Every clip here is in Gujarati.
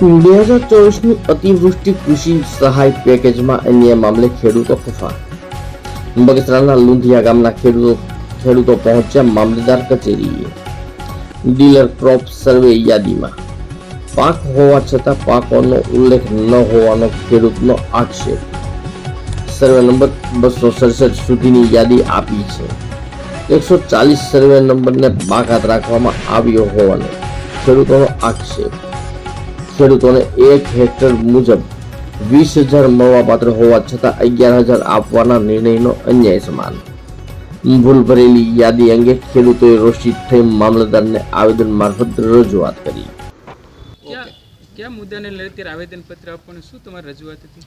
બે હજાર ચોવીસની અતિવૃષ્ટિ કૃષિ સહાય પેકેજમાં અન્ય મામલે ખેડૂતો ખફા. બગસરાના લુંધિયા ગામના ખેડૂતો ખેડૂતો પહોંચ્યા મામલેદાર કચેરીએ. ડીલર ક્રોપ સર્વે યાદીમાં. પાક હોવા છતાં પાકોનો ઉલ્લેખ ન હોવાનો ખેડૂતનો આક્ષેપ. સર્વે નંબર બસો સડસઠ સુધીની યાદી આપી છે. એકસો ચાલીસ સર્વે નંબરને બાકાત રાખવામાં આવ્યો હોવાનો ખેડૂતોનો આક્ષેપ. ખેડૂતોને એક હેક્ટર મુજબ વીસ હજાર મળવાપાત્ર હોવા છતાં અગિયાર હજાર આપવાના નિર્ણયનો અન્યાય સમાન. ભૂલ ભરેલી યાદી અંગે ખેડૂતોએ રોષિત થઈ મામલતદારને આવેદન મારફત રજૂઆત કરી. ક્યાં કયા મુદ્દાને લઈ અત્યારે આવેદનપત્ર આપવાનું? શું તમારી રજૂઆત હતી?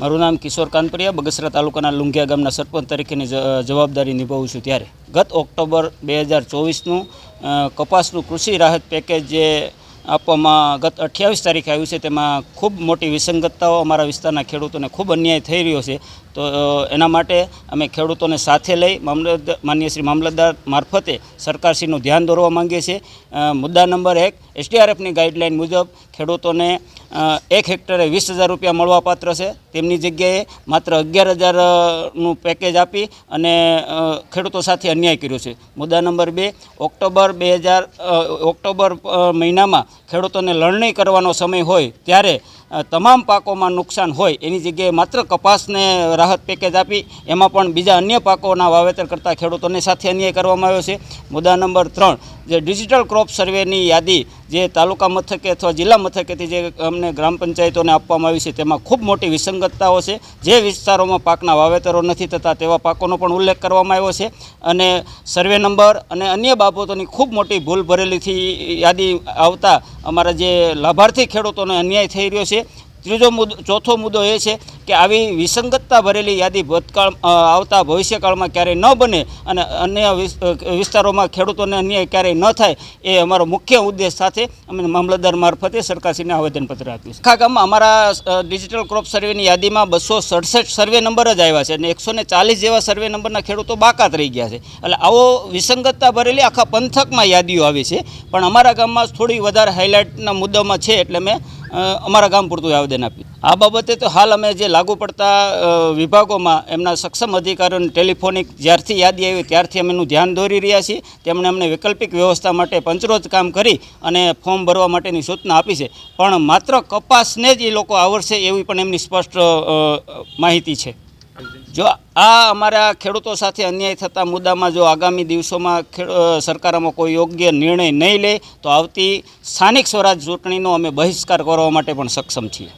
મારું નામ કિશોર કાનપરિયા બગસરા તાલુકાના લુંઘિયા ગામના સરપંચ તરીકેની જવાબદારી નિભાવું છું ત્યારે. ગત ઓક્ટોબર બે હજાર ચોવીસનું કપાસનું કૃષિ રાહત પેકેજ જે આપવામાં ગત અઠ્યાવીસ તારીખે આવ્યું છે. તેમાં ખૂબ મોટી વિસંગતતાઓ અમારા વિસ્તારના ખેડૂતોને ખૂબ અન્યાય થઈ રહ્યો છે. તો એના માટે અમે ખેડૂતોને સાથે લઈ મામલતદાર માન્ય શ્રી મામલતદાર મારફતે સરકારશ્રીનું ધ્યાન દોરવા માંગીએ છીએ. મુદ્દા નંબર એક એસડીઆરએફની ગાઈડલાઇન મુજબ ખેડૂતોને એક હેક્ટરે વીસ હજાર રૂપિયા મળવાપાત્ર છે. તેમની જગ્યાએ માત્ર અગિયાર હજારનું પેકેજ આપી અને ખેડૂતો સાથે અન્યાય કર્યો છે. મુદ્દા નંબર બે, ઓક્ટોબર બે હજાર ઓક્ટોબર મહિનામાં ખેડૂતોને લણણી કરવાનો સમય હોય ત્યારે તમામ પાકોમાં નુકસાન હોય એની જગ્યાએ માત્ર કપાસને રાહત પેકેજ આપી, એમાં પણ બીજા અન્ય પાકોના વાવેતર કરતા ખેડૂતોને સાથે અન્યાય કરવામાં આવ્યો છે. મુદ્દા નંબર ત્રણ, જે ડિજિટલ ક્રોપ સર્વેની યાદી જે તાલુકા મથકે અથવા જિલ્લા મથકેથી જે અમને ગ્રામ પંચાયતોને આપવામાં આવી છે, તેમાં ખૂબ મોટી વિસંગતતાઓ છે. જે વિસ્તારોમાં પાકના વાવેતરો નથી થતા તેવા પાકોનો પણ ઉલ્લેખ કરવામાં આવ્યો છે. અને સર્વે નંબર અને અન્ય બાબતોની ખૂબ મોટી ભૂલ ભરેલીથી યાદી આવતા અમારા જે લાભાર્થી ખેડૂતોને અન્યાય થઈ રહ્યો છે. ત્રીજો મુદ્દો, ચોથો મુદ્દો એ છે કે આવી વિસંગતતા ભરેલી યાદી ભૂતકાળ આવતા ભવિષ્યકાળમાં ક્યારેય ન બને અને અન્ય વિસ્તારોમાં ખેડૂતોને અન્યાય ક્યારેય ન થાય, એ અમારો મુખ્ય ઉદ્દેશ સાથે અમે મામલતદાર મારફતે સરકારશ્રીને આવેદનપત્ર આપ્યું છે. આખા અમારા ડિજિટલ ક્રોપ સર્વેની યાદીમાં બસો સડસઠ સર્વે નંબર જ આવ્યા છે અને એકસો ને ચાલીસ જેવા સર્વે નંબરના ખેડૂતો બાકાત રહી ગયા છે. એટલે આવો વિસંગતતા ભરેલી આખા પંથકમાં યાદીઓ આવી છે. પણ અમારા ગામમાં થોડી વધારે હાઇલાઇટના મુદ્દામાં છે એટલે મેં અમારા ગામ પૂરતું આવેદન આપ્યું. આ બાબતે તો હાલ અમે જે લાગુ પડતા વિભાગોમાં એમના સક્ષમ અધિકારીઓને ટેલિફોનિક જ્યારથી યાદી આવી ત્યારથી અમે એનું ધ્યાન દોરી રહ્યા છીએ. તેમણે અમને વૈકલ્પિક વ્યવસ્થા માટે પંચરોજ કામ કરી અને ફોર્મ ભરવા માટેની સૂચના આપી છે. પણ માત્ર કપાસને જ એ લોકો આવડશે એવી પણ એમની સ્પષ્ટ માહિતી છે. જો આ અમારા ખેડૂતો સાથે અન્યાય થતા મુદ્દામાં જો આગામી દિવસોમાં સરકારમાં કોઈ યોગ્ય નિર્ણય નહીં લે, તો આવતી સ્થાનિક સ્વરાજ ચૂંટણીનો અમે બહિષ્કાર કરવા માટે પણ સક્ષમ છીએ.